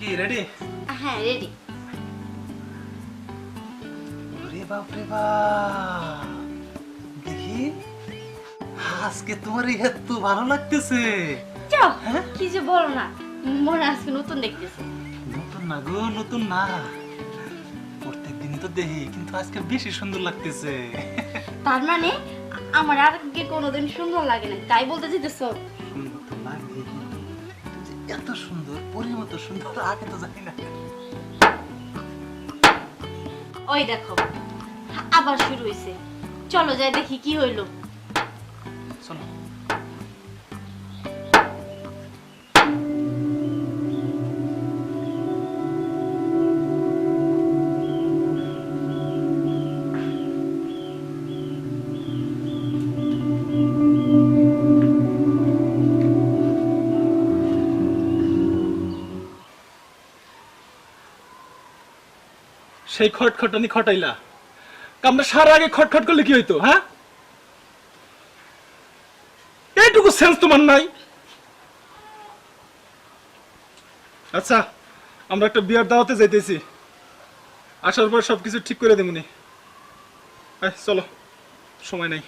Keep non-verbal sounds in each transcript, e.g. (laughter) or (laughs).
কি রেডি হ্যাঁ রেডি ওরে বাপ রে বাপ দেখি আজকে তোমার এত ভালো লাগতেছে। চল হ্যাঁ? কি যে বলো না মনে আজকে নতুন দেখতেছে। নতুন না গো নতুন না। প্রত্যেক দিনই তো দেখি কিন্তু আজকে বেশি সুন্দর লাগতেছে। তার মানে আমার আর আগে কোনোদিন সুন্দর লাগে না তাই বলতে চাইতেছো? সুন্দর তো লাগে এত সুন্দর পরির মতো সুন্দর আগে তো জানি না। ওই দেখো আবার শুরু হয়েছে চলো যাই দেখি কি হইল। শোনো সেই খটখটানি খটাইলা। আমরা সারা আগে খটখট করলে কি হইতো হ্যাঁ? এইটুকু সেন্স তোমার নাই। আচ্ছা আমরা একটা বিয়ার দাওয়াতে যাইতেছি। আসার পর সবকিছু ঠিক করে দেবনি চলো, সময় নাই।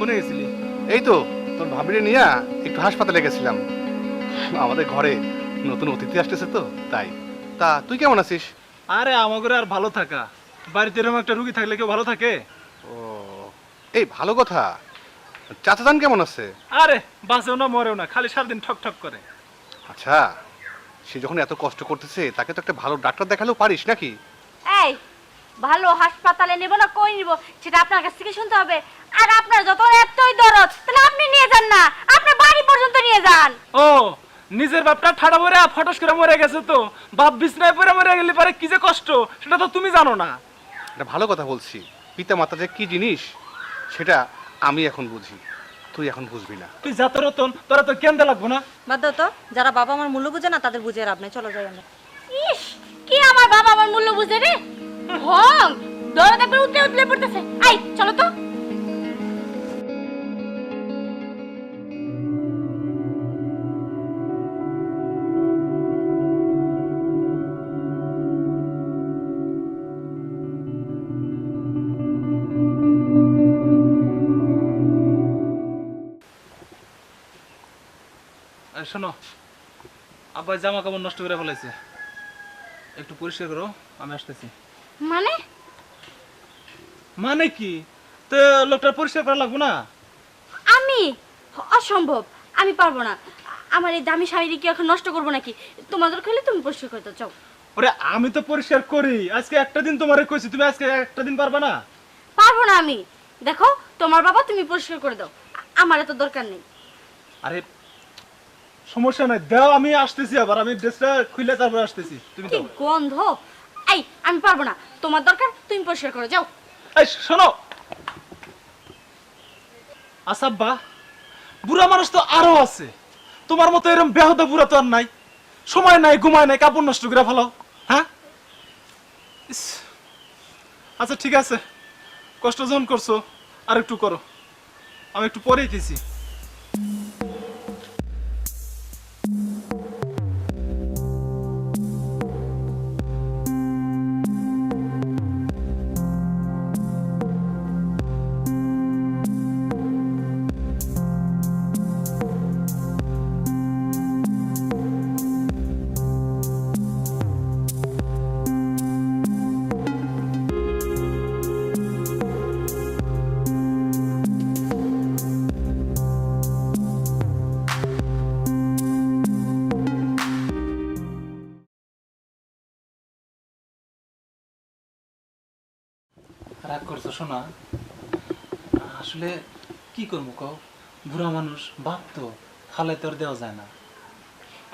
কোনে গেছিলি? এই তো তোর ভাবিরে নিয়ে একটু হাসপাতালে গেছিলাম। আমাদের ঘরে নতুন অতিথি আসতেছে তো তাই। তা তুই কেমন আছিস? আরে আমাকে আর ভালো থাকা। বাড়িতে এরকম একটা রুগী থাকলে কেউ ভালো থাকে? ও এই ভালো কথা। চাচা যান কেমন আছে? আরে বাঁচেও না মরেও না খালি সারাদিন ঠক ঠক করে। আচ্ছা সে যখন এত কষ্ট করতেছে তাকে তো একটা ভালো ডাক্তার দেখালেও পারিস নাকি? এই ভালো হাসপাতালে নেব না কই নিব? সেটা আপনার কাছ থেকে শুনতে হবে। আর আপনার যত এতই দরদ তাহলে আপনি নিয়ে যান না। আপনার বাড়ি পর্যন্ত নিয়ে যান। ও নিজের বাপটা ঠাড়া পরে ফটস করে মরে গেছে তো। বাপ বিছনায় পরে মরে গেলে পরে কি যে কষ্ট সেটা তো তুমি জানো না। এটা ভালো কথা বলছি। পিতা মাতা যে কি জিনিস সেটা আমি এখন বুঝি। তুই এখন বুঝবি না। তুই যা তোর রতন তোরা তো কেন্দ্র লাগবো না। বাদ দাও তো। যারা বাবা আমার মূল্য বুঝে না তাদের বুঝে লাভ নেই চলো যাই আমরা। ইস কি আমার বাবা আমার মূল্য বুঝে রে? হং পড়তেছে। আই চলো তো। শোনো আব্বা জামা কাপড় নষ্ট করে ফেলাইছে। একটু পরিষ্কার করো, আমি আসতেছি। মানে? মানে কি? তো লোকটা পরিষ্কার করা লাগবো না? আমি? অসম্ভব। আমি পারব না। আমার এই দামি শাড়ি কি এখন নষ্ট করব নাকি? তোমাদের খেলে তুমি পরিষ্কার করতে চাও। ওরে আমি তো পরিষ্কার করি। আজকে একটা দিন তোমারে কইছি তুমি আজকে একটা দিন পারবা না? পারব না আমি। দেখো তোমার বাবা তুমি পরিষ্কার করে দাও। আমার এত দরকার নেই। আরে সমস্যা নাই। দাও আমি আসতেছি আবার। আমি ড্রেসটা খুলে তারপর আসতেছি। তুমি কি গন্ধ! এই, আমি পারব না। তোমার দরকার, তুমি পরিষ্কার করে যাও। এই, শোনো। আসাব্বা বুড়া মানুষ তো আরও আছে। তোমার মতো এরকম বেহদা বুড়া তো আর নাই। সময় নাই, ঘুমায় নাই, কাপড় নষ্ট করে ফেলো হ্যাঁ। আচ্ছা ঠিক আছে। কষ্ট যখন করছ আর একটু করো। আমি একটু পরেই খেয়েছি। রাগ করছ শোনা। আসলে কি করব কও? বুড়া মানুষ বাপ তো ফালাই তোর দেওয়া যায় না।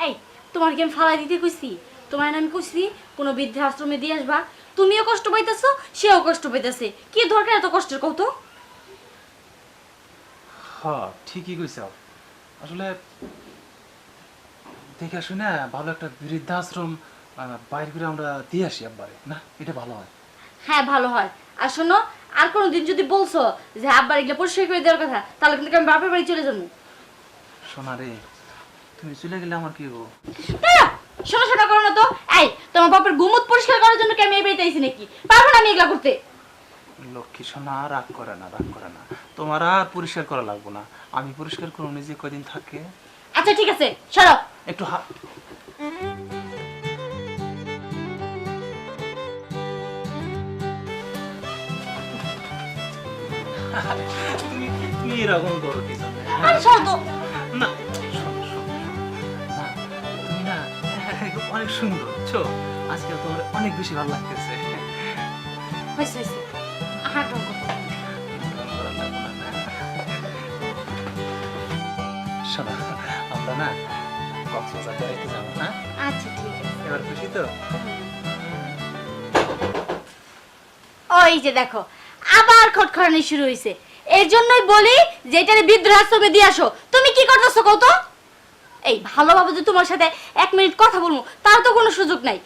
এই তোমার কি আমি ফালাই দিতে কইছি? তোমার আমি কইছি কোনো বৃদ্ধাশ্রমে দিয়ে আসবা। তুমিও কষ্ট পাইতেছো সেও কষ্ট পাইতেছে। কি দরকার এত কষ্টের কত হ্যাঁ ঠিকই কইছ। আসলে দেখে শুনে ভালো একটা বৃদ্ধাশ্রম বাইরে করে আমরা দিয়ে আসি একবারে না? এটা ভালো হয়। হ্যাঁ ভালো হয়। আর শোনো আর কোনো দিন যদি বলছো যে আব্বার এগুলো পরিষ্কার করে দেওয়ার কথা তাহলে কিন্তু আমি বাপের বাড়ি চলে যাব। সোনা রে তুমি চলে গেলে আমার কি হব? শোনো শোনো করো না তো। এই তোমার বাপের গুমুত পরিষ্কার করার জন্য কি আমি এই বাড়িতে আইছি নাকি? পারব না আমি এগুলা করতে। লক্ষ্মী সোনা রাগ করে না রাগ করে না। তোমার আর পরিষ্কার করা লাগবো না। আমি পরিষ্কার করব নিজে কদিন থাকে। আচ্ছা ঠিক আছে সরো। একটু হা তুমি এরকম করো কি জন্য? আরে সরো তো। না অনেক সুন্দর বুঝছ? আজকে তোমার অনেক বেশি ভালো লাগতেছে। হয়েছে হয়েছে। হাঁটো শোনো আমরা না কক্সবাজার বেড়াইতে যাব না? আচ্ছা ঠিক আছে। এবার খুশি তো? ওই যে দেখো আবার খটখটানি শুরু হয়েছে এর জন্যই বলি যে এটারে বৃদ্ধাশ্রমে দিয়ে আসো। তুমি কি করতেছো কত এই ভালোভাবে যে তোমার সাথে এক মিনিট কথা বলব তার তো কোনো সুযোগ নাই।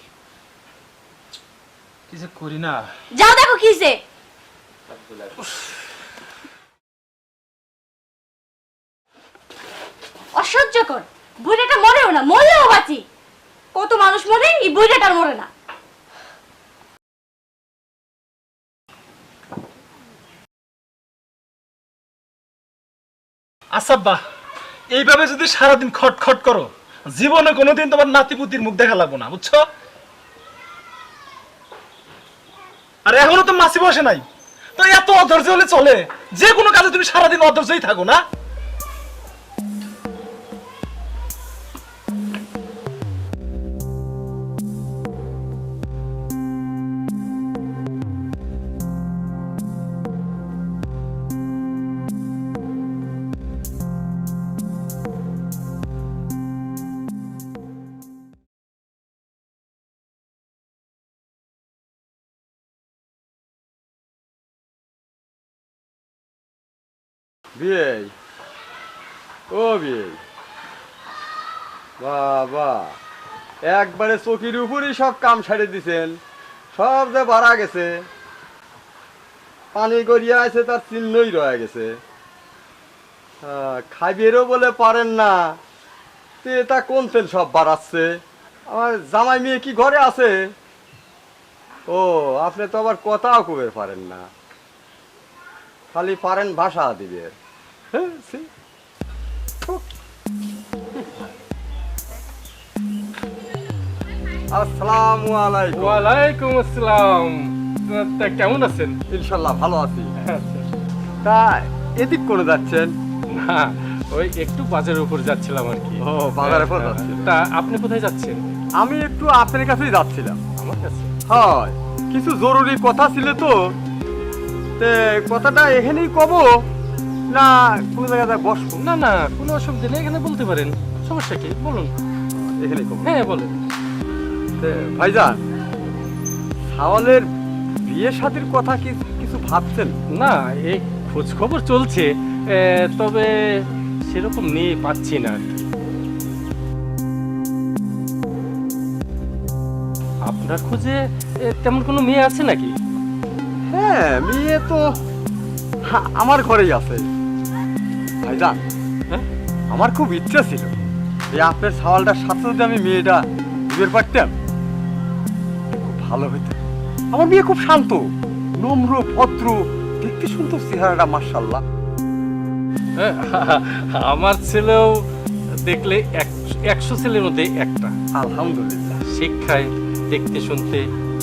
কি যে করি না? যাও দেখো কি হয়েছে অসহ্যকর। বুড়িটা মরেও না মরেও বাঁচি। কত মানুষ মরে এই বুড়িটার মরে না। আসাব্বা এইভাবে যদি সারাদিন খটখট করো, জীবনে কোনোদিন তোমার নাতিপুতির মুখ দেখা লাগবো না, বুঝছ? আর এখনও তো মাসি বসে নাই। তো এত অধৈর্য হলে চলে, যে কোনো কাজে তুমি সারাদিন অধৈর্যই থাকো না। বিয়ে ও বিয়ে বাবা একবারে চকির উপরই সব কাম সারে দিছেন। সব যে বাড়া গেছে। পানি গড়িয়া আছে, তার চিহ্নই রয়ে গেছে। খাইবেরও বলে পারেন না। তো এটা কোন তেল সব বাড়াচ্ছে? আমার জামাই মেয়ে কি ঘরে আছে? ও, আপনি তো আবার কথাও কবে পারেন না। খালি পারেন ভাষা দিবে। হ্যাঁ, আসসালামু আলাইকুম। ওয়ালাইকুম আসসালাম। কেমন আছেন? ইনশাল্লাহ ভালো আছি। তা এদিক করে যাচ্ছেন? না ওই একটু বাজারের উপর যাচ্ছিলাম আর কি। ও, বাজারের উপর যাচ্ছেন। তা আপনি কোথায় যাচ্ছেন? আমি একটু আপনার কাছেই যাচ্ছিলাম। আমার কাছে? হয় কিছু জরুরি কথা ছিল তো। তে কথাটা এখানেই কব? না কোন জায়গায় বসবো। না না কোনো অসুবিধা নেই এখানে বলতে পারেন। সমস্যা কি? বলুন। এখানেই কব। হ্যাঁ বলেন। তে, ভাইজান সাওয়ালের বিয়ে শাদির কথা কি কিছু ভাবছেন? না এই খোঁজ খবর চলছে তবে সেরকম নিয়ে পাচ্ছি না। আপনার খোঁজে তেমন কোনো মেয়ে আছে নাকি? হ্যাঁ মেয়ে তো আমার ঘরেই আছে। ভাইজান হ্যাঁ? আমার খুব ইচ্ছা ছিল এই আপনার সাওয়ালটার সাথে যদি আমি মেয়েটা বিয়ের পারতাম খুব ভালো হইতো। আমার মেয়ে খুব শান্ত নম্র ভদ্র দেখতে সুন্দর চেহারাটা মার্শাল্লাহ হ্যাঁ, আমার ছেলেও দেখলে এক- একশো ছেলের মধ্যে একটা। আলহামদুলিল্লাহ। শিক্ষায় দেখতে শুনতে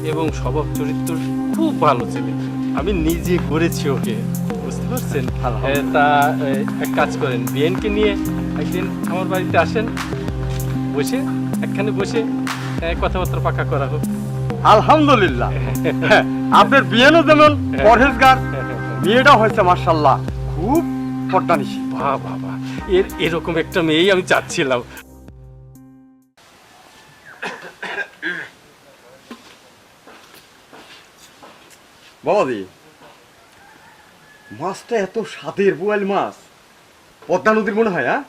এবং স্বভাব চরিত্র খুব ভালো ছেলে। আমি নিজে করেছি ওকে। বুঝতে পারছেন? তা এক কাজ করেন বিএনকে নিয়ে একদিন আমার বাড়িতে আসেন বসে একখানে বসে কথাবার্তা পাকা করা হোক। আলহামদুলিল্লাহ। হ্যাঁ, আপনার বিয়েনও যেমন পরহেজগার মেয়েটা হয়েছে মার্শাল্লাহ খুব বাহ বাবা এর এরকম একটা মেয়েই আমি চাচ্ছিলাম। মাছটা এত স্বাদের বোয়াল মাছ। পদ্মা নদীর মনে হয় হ্যাঁ?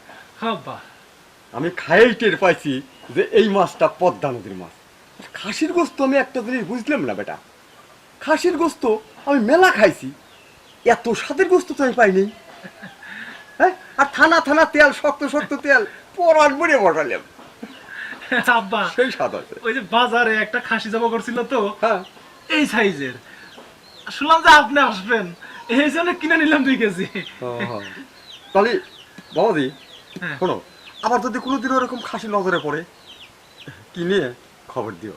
আমি খাইয়েই টের পাইছি যে এই মাছটা পদ্মা নদীর মাছ। আর খাসির গোস্ত আমি একটা জিনিস বুঝলাম না বেটা। খাসির গোস্ত আমি মেলা খাইছি। এত স্বাদের গোস্ত তো আমি পাইনি। হ্যাঁ? আর থানা থানা তেল শক্ত শক্ত তেল পরার বড়ে বসালাম। আব্বা সেই স্বাদ আছে। ওই যে বাজারে একটা খাসি জমা করছিল তো হ্যাঁ। এই সাইজের। শুনলাম যে আপনি আসবেন। এই জন্য কিনে নিলাম দুই কেজি। তাহলে বাবাদি হ্যাঁ। শোনো আবার যদি কোনোদিন ওরকম খাসি নজরে পড়ে কিনে খবর দিও?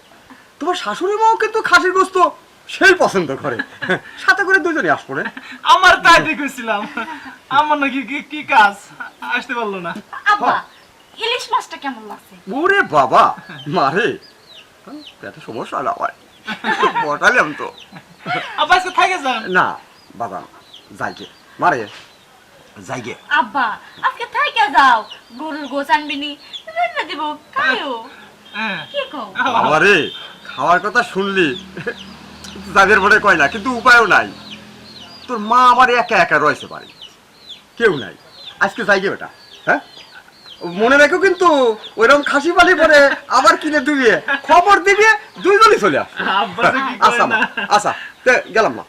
তোমার শাশুড়ি মাও কিন্তু খাসির গোস্ত সেই পছন্দ করে। সাথে করে দুজনে আস পড়ে আমার তাই দেখেছিলাম আমার নাকি কি কি কাজ? আসতে পারল না। আব্বা ইলিশ মাছটা কেমন লাগছে? ওরে বাবা মারে এত সমস্যা না হয়। (laughs) বটালাম তো। আব্বা আজকে থাকে যান। না বাবা যাইগে। মারে যাইগে। আব্বা আজকে থাইকে যাও। গরুর গোছ আনবিনি রান্না দিব খাইও। হ্যাঁ কি কও? খাওয়ার কথা শুনলি? যাদের বলে কয় না কিন্তু উপায়ও নাই। তোর মা আমার একা একা রয়েছে বাড়ি। কেউ নাই। আজকে যাইগে বেটা হ্যাঁ? মনে রেখো কিন্তু ওইরকম খাসি পালি পরে আবার কিনে দিবি। খবর দিবি দুইজনই চলে আস আব্বা যে আচ্ছা মা না? আচ্ছা গেলাম মা।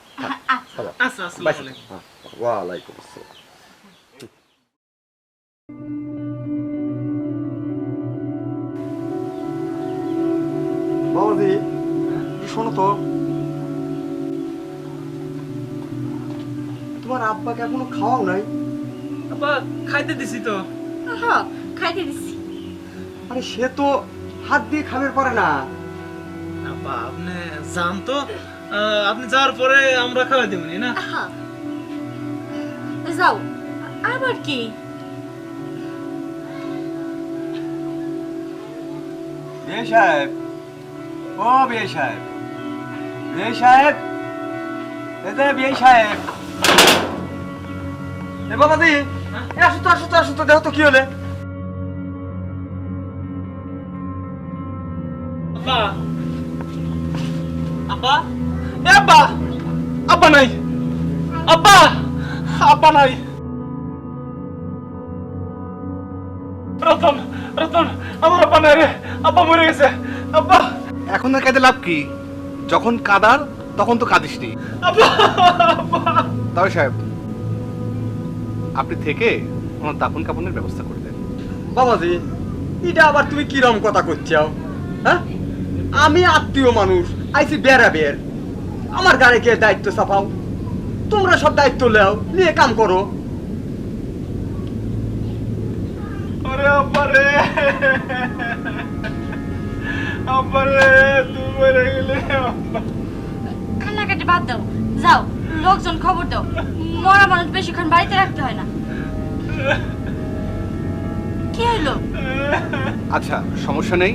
আচ্ছা আচ্ছা আসসালামু বাইসে আলাইকুম। হ্যাঁ, ওয়ালাইকুম আসসালাম। বাবাজি শোনো তো। তোমার আব্বাকে এখনও খাওয়াও নাই? আব্বা খাইতে দিছি তো। হ্যাঁ খাইতে দিছি। আরে সে তো হাত দিয়ে খাবে পারে না। আব্বা আপনি যান তো। আপনি যাওয়ার পরে আমরা খাওয়াই দেবনি না হ্যাঁ যাও। আবার কি? বিয়ে সাহেব ও বিয়ে সাহেব। বিয়ে সাহেব এতে বিয়ে সাহেব। এ বাবাদি এ আসো তো আসো তো আসো তো দেখো তো কি হলে। আব্বা আব্বা এ আব্বা আব্বা নাই আব্বা আব্বা নাই রতন রতন আমার আব্বা নাই রে। আব্বা মরে গেছে। আব্বা এখন না কাঁদে লাভ কি? যখন কাদার তখন তো কাঁদিসনি। আব্বা আব্বা তবে সাহেব আপনি থেকে ওনার দাফন কাপনের ব্যবস্থা করে দেন। বাবাজি এটা আবার তুমি কিরম কথা করছাও হ্যাঁ? আমি আত্মীয় মানুষ আইসি বেড়া বের। আমার গাড়ি কে দায়িত্ব চাপাও? তোমরা সব দায়িত্ব লেও নিয়ে কাম করো। ওরে আব্বা রে আব্বা মরে গেলে কান্নাকাটি বাদ দাও। যাও লোকজন খবর দাও। মরা মানুষ বেশিক্ষণ বাড়িতে রাখতে হয় না। কি হইল? আচ্ছা সমস্যা নেই।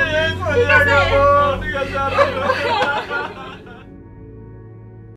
ঠিক আছে